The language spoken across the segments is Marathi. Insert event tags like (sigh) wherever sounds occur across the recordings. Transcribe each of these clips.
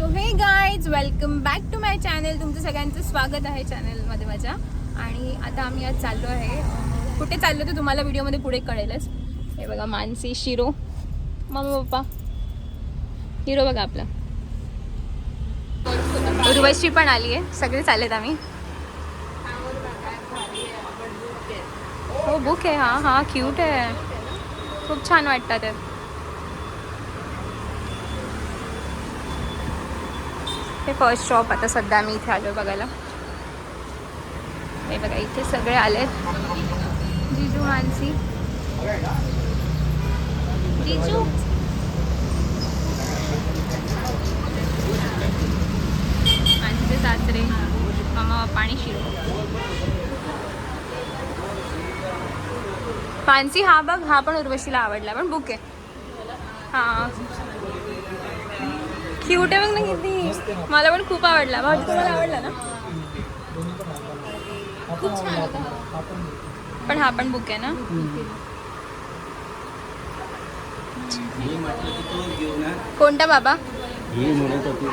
So hey guys welcome back to my channel तुमचं सगळ्यांचं स्वागत आहे चॅनलमध्ये माझ्या. आणि आता आम्ही आज चाललो आहे. कुठे चाललो ते तुम्हाला व्हिडिओमध्ये पुढे कळेलच. हे बघा मानसी शिरो मम्मा पप्पा. हिरो बघा आपला. उर्वशी पण आली आहे. सगळे चाललेत आम्ही. हो बुक आहे. हां हां क्यूट आहे. खूप छान वाटतात हे फर्स्ट शॉप आता सध्या आम्ही इथे आलो बघायला. हे बघा इथे सगळे आले जिजू मानसी. जिजू? मानसीचे सासरे मामा पप्पा आणि शिरो मानसी हा बघ हा पण उर्वशीला आवडला पण बुक आहे. हां. क्यूट आहे बघ ना किती. मला पण खूप आवडला. भाऊ तुम्हाला आवडला ना? खूप छान होता. पण हा पण बुक आहे ना? कोणता बाबा? म्हणत होती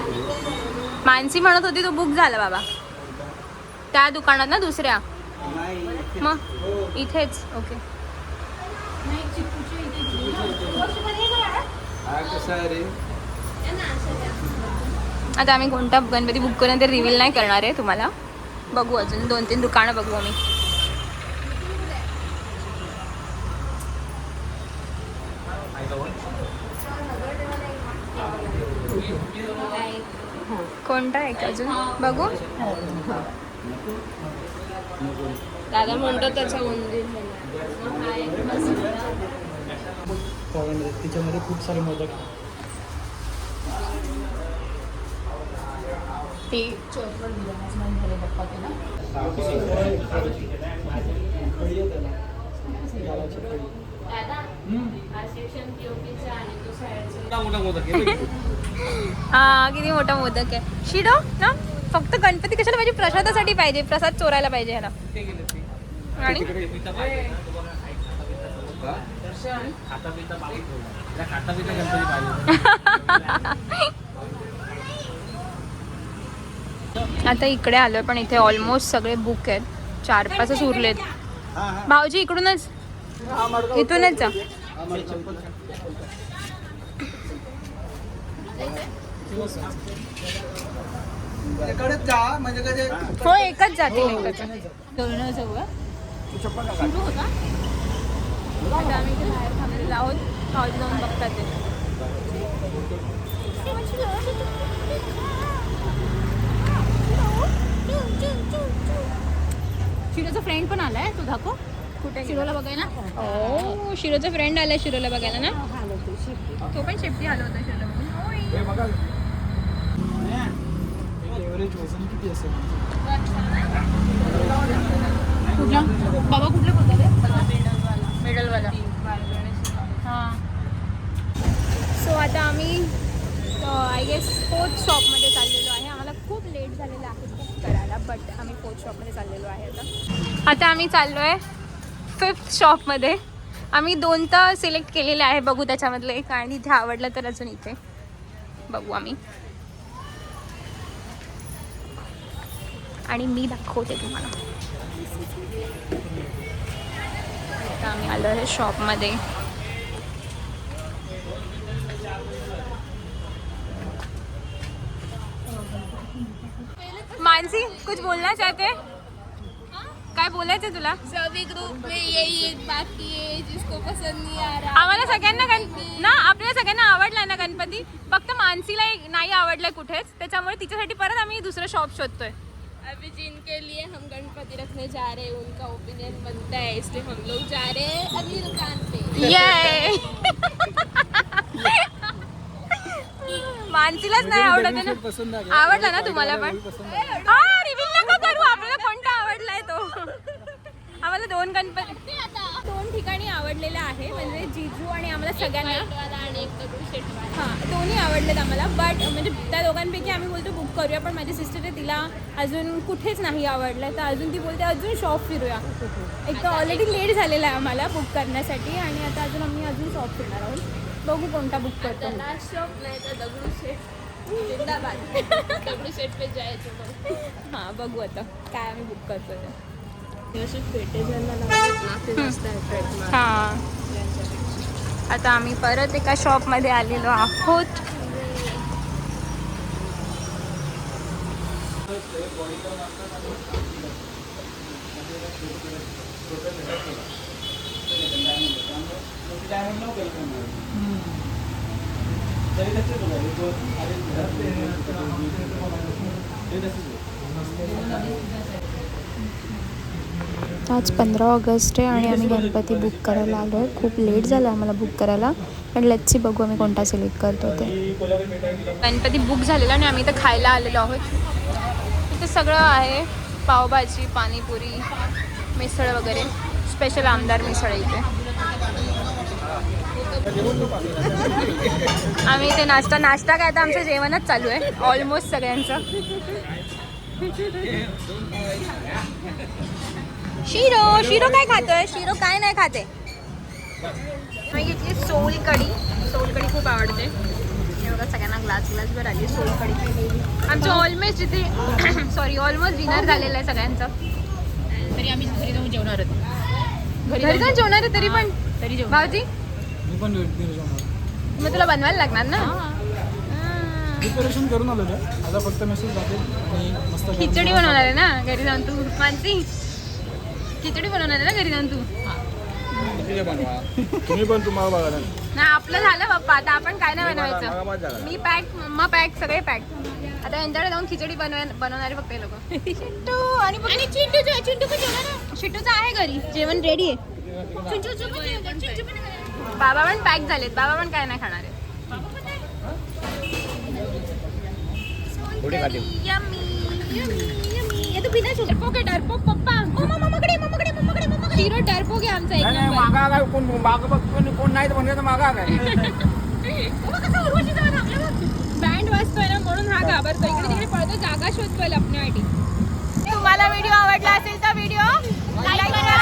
मानसी म्हणत होती तो बुक झाला बाबा. त्या दुकानात ना दुसऱ्या. नाही मग इथेच ओके कसा आहे रे? आता आम्ही कोणता गणपती बुक करून ते रिव्हील नाही करणार आहे तुम्हाला. बघू अजून दोन तीन दुकानं बघू आम्ही. कोणता आहे का अजून? बघू. दादा म्हणतो त्याचं उंदीर पोह्यामध्ये तिच्यामध्ये खूप सारे मोदक ती हा किती मोठा मोदक आहे. शिडो ना? फक्त गणपती कशाला पाहिजे? प्रसादासाठी पाहिजे प्रसाद चोरायला पाहिजे ह्याला. आणि? (laughs) आता इकडे आलोय पण इथे ऑलमोस्ट सगळे बुक आहेत. चार पाचच उरलेत. भाऊजी इकडूनच? इथूनच जा. म्हणजे हो एकच जातील एकच आता आम्ही इथे बाहेर थांबलेलो आहोत हॉल जाऊन बघतात ते शिरोचा फ्रेंड पण आलाय तू दाखव. कुठे शिरोला बघायला? ओ शिरोचा फ्रेंड आलाय शिरोला बघायला ना? तो पण शेपटी आला होता शिरोला बघून. एव्हरेज वजन किती असेल? कुठला? बाबा कुठले बोलतात मिडलवाला हां सो आता आम्ही आय गेस फोर्थ शॉपमध्ये चाललेलो आहे आम्हाला खूप लेट झालेलं आहे खूप करायला बट आम्ही फोर्थ शॉपमध्ये चाललेलो आहे आता. आता आम्ही चाललो आहे फिफ्थ शॉपमध्ये आम्ही दोन तर सिलेक्ट केलेले आहे बघू त्याच्यामधलं एक आणि इथे आवडलं तर अजून इथे. बघू आम्ही. आणि मी दाखवते तुम्हाला. आता आम्ही आलो आहे शॉपमध्ये मानसी कुछ बोलना चाहते? काय बोलायचं तुला? सभी ग्रुप में यही एक बाकी है जिसको पसंद नहीं आ रहा। आम्हाला सगळ्यांना गण ना आपल्याला सगळ्यांना आवडला ना गणपती? फक्त मानसीला एक नाही आवडलाय कुठेच त्याच्यामुळे तिच्यासाठी परत आम्ही दुसरं शॉप शोधतोय. अभी जिनके लिए हम गणपति रखने जा रहे हैं उनका ओपिनियन बनता है इसलिए हम लोग जा रहे हैं अगली दुकान पे। ये (laughs) मानसीलाच नाही आवडत आहे ना. आवडला ना तुम्हाला पण? हा रिव्हील नका करू आपल्याला कोणता आवडलाय तो? आम्हाला दोन गणपती दोन ठिकाणी आवडलेले आहे म्हणजे जिजू आणि आम्हाला सगळ्यांना. हां दोन्ही आवडलेत आम्हाला बट म्हणजे त्या दोघांपैकी आम्ही बोलतो बुक करूया पण माझी सिस्टर आहे तिला अजून कुठेच नाही आवडलं तर अजून ती बोलते अजून शॉप फिरूया. एक तर ऑलरेडी लेट झालेला आहे आम्हाला बुक करण्यासाठी आणि आता अजून आम्ही अजून शॉप फिरणार आहोत. बघू कोणता बुक करतो लास्ट शॉप नाही तर दगडूशेठ जिंदाबाद. (laughs) दगडूशेठ पे जायचं मग. हां बघू आता. काय आम्ही बुक करतो ते. ते असे पेटे ज्यांना लावतात ना ते जास्त attract मारतात. हां. आता आम्ही परत एका शॉपमध्ये आलेलो आहोत. आज पंधरा ऑगस्ट आहे आणि आम्ही गणपती बुक करायला आलो आहे खूप लेट झालं आम्हाला बुक करायला. पण लच्ची बघू आम्ही कोणता सिलेक्ट करतो ते. गणपती बुक झालेला आणि आम्ही इथं खायला आलेलो आहोत. इथं सगळं आहे. पावभाजी पाणीपुरी मिसळ वगैरे. स्पेशल आमदार मिसळ इथे. आम्ही इथे नाश्ता नाश्ता काय तर आमचं जेवणच चालू आहे. ऑलमोस्ट सगळ्यांचं. शिरो शिरो काय खातोय? शिरो काय नाही खाते. मी घेतली सोल कढी. सोल कढी खूप आवडते. हे सगळ्यांना ग्लास ग्लासभर आली सोल कढी. आमचं ऑलमोस्ट इथे सॉरी ऑलमोस्ट डिनर झालेलं आहे सगळ्यांचं. तरी आम्ही घरी जाऊन जेवणार आहोत. घरी जाऊन जेवणार आहे तरी पण. तरी जेवण भाऊजी? मी पण घरी. मग तुला बनवायला लागणार ना? प्रिपरेशन करून आलेलो आहे आता फक्त मेसेज जाते आणि मस्त गरम खिचडी बनवणार आहे ना? घरी जाऊन तू. मानसी खिचडी बनवणार आहे ना घरी जाऊन तू? बनवा. (laughs) तुम्ही पण तुम्हाला बघा. ना. ना आपलं झालं बाप्पा. आता आपण काय नाही मागा- बनवायचं. मागा. मी पॅक मम्मा पॅक सगळे पॅक. आता यांच्याकडे जाऊन खिचडी बनवाय बनवणारे फक्त हे लोक. चिंटू आणि बघ- चिंटू चिंटू पण जेवणार आहे. चिंटूचं आहे घरी. जेवण रेडी आहे. बाबा पण पॅक झालेत. बाबा पण काय नाही खाणार आहे थोडी खाते. डरपोक आहे डरपोक पप्पा. ओ मम्माकडे मम्माकडे मम्माकडे मम्माकडे शिरो डरपोक आहे आमचा एक नाही, नाही, नंबर मागा काय कोण मागं बघ कोण कोण नाही तर मागा काय (laughs) बँड वाजतोय ना म्हणून हा घाबरतो इकडे तिकडे पळतो जागा शोधतोय लपण्यासाठी. तुम्हाला व्हिडिओ आवडला असेल तर व्हिडिओ लाईक करा